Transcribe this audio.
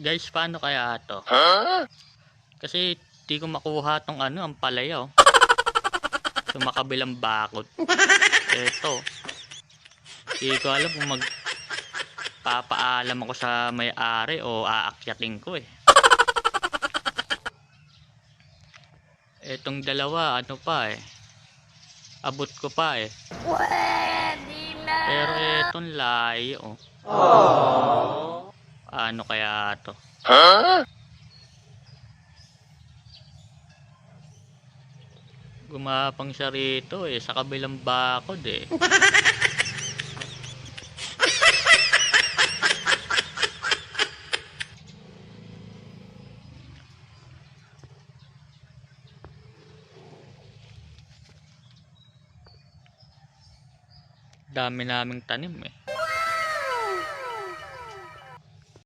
Guys, paano kaya to? Kasi di ko makuha tong ano, ang palaya oh. Sa makabilang bakod. Eto. Di ko alam kung mag papaalam ako sa may-ari o aakyatin ko eh. Etong dalawa, ano pa eh. Abot ko pa eh. Pero etong layo oh. Ano kaya to? Gumapang siya rito eh, sa kabilang bakod eh. Dami naming tanim eh.